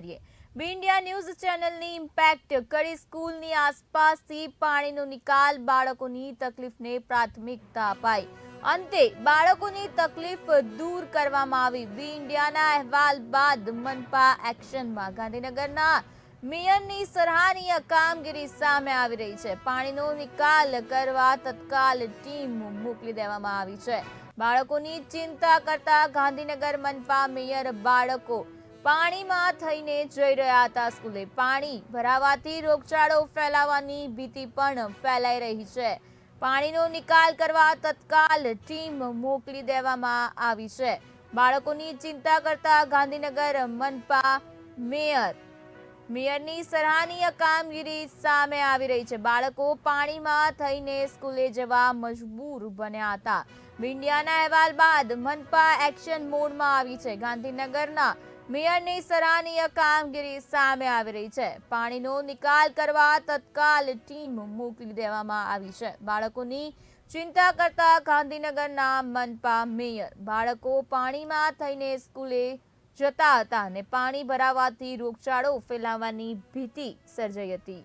કરીએ. બી ન્યૂઝ ચેનલની ઇમ્પેક્ટ કડી સ્કૂલની આસપાસથી પાણીનો નિકાલ બાળકોની તકલીફને પ્રાથમિકતા અપાઈ. અંતે બાળકોની તકલીફ દૂર કરવામાં આવી. બી ઇન્ડિયાના અહેવાલ બાદ મનપા એક્શનમાં ગાંધીનગરના મેયરની સરાહનીય કામગીરી સામે આવી રહી છે. પાણીનો નિકાલ કરવા તત્કાલ ટીમ મોકલી દેવામાં આવી છે. બાળકોની ચિંતા કરતા ગાંધીનગર મનપા મેયર બાળકો પાણીમાં થઈને જઈ રહ્યા હતા સ્કૂલે. પાણી ભરાવાથી રોગચાળો ફેલાવાની ભીતિ પણ ફેલાઈ રહી છે. પાણીનો નિકાલ કરવા તત્કાલ ટીમ મોકલી દેવામાં આવી છે. બાળકોની ચિંતા કરતા ગાંધીનગર મનપા મેયર, મેયરની સરાહનીય કામગીરી સામે આવી રહી છે. બાળકો પાણીમાં થઈને સ્કૂલે જવા મજબૂર બન્યા હતા. મીડિયાના અહેવાલ બાદ મનપા એક્શન મોડમાં આવી છે. ગાંધીનગરના મેયરની સરાહનીય કામગીરી સામે આવી રહી છે. પાણીનો નિકાલ કરવા તત્કાલ ટીમ મોકલી દેવામાં આવી છે. બાળકોની ચિંતા કરતા ગાંધીનગરના મનપા મેયર બાળકો પાણીમાં થઈને સ્કૂલે જતા હતા અને પાણી ભરાવાથી રોગચાળો ફેલાવાની ભીતિ સર્જાઈ હતી.